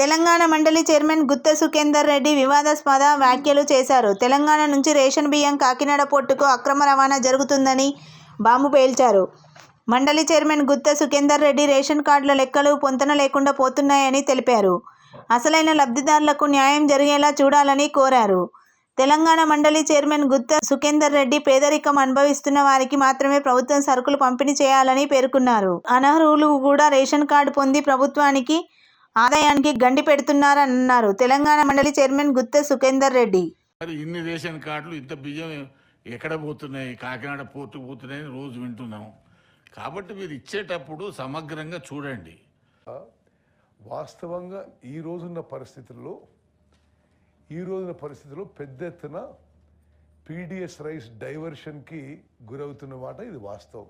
తెలంగాణ మండలి చైర్మన్ గుత్త సుఖేందర్ రెడ్డి వివాదాస్పద వ్యాఖ్యలు చేశారు. తెలంగాణ నుంచి రేషన్ బియ్యం కాకినాడ పోర్టుకు అక్రమ రవాణా జరుగుతుందని బాంబు పేల్చారు. మండలి చైర్మన్ గుత్త సుఖేందర్ రెడ్డి రేషన్ కార్డుల లెక్కలు పొంతన లేకుండా పోతున్నాయని తెలిపారు. అసలైన లబ్ధిదారులకు న్యాయం జరిగేలా చూడాలని కోరారు. తెలంగాణ మండలి చైర్మన్ గుత్త సుఖేందర్ రెడ్డి పేదరికం అనుభవిస్తున్న వారికి మాత్రమే ప్రభుత్వం సరుకులు పంపిణీ చేయాలని పేర్కొన్నారు. అనర్హులు కూడా రేషన్ కార్డు పొంది ప్రభుత్వానికి ఆదాయానికి గండి పెడుతున్నారన్నారు. తెలంగాణ మండలి చైర్మన్ గుత్త సుఖేందర్ రెడ్డి. మరి ఇన్ని రేషన్ కార్డులు ఇంత బియ్యం ఎక్కడ పోతున్నాయి? కాకినాడ పోర్టుకు పోతున్నాయని రోజు వింటున్నాం. కాబట్టి మీరు ఇచ్చేటప్పుడు సమగ్రంగా చూడండి. వాస్తవంగా ఈ రోజున్న పరిస్థితుల్లో ఈ రోజున పరిస్థితుల్లో పెద్ద ఎత్తున పీడిఎస్ రైస్ డైవర్షన్కి గురవుతున్న మాట ఇది వాస్తవం.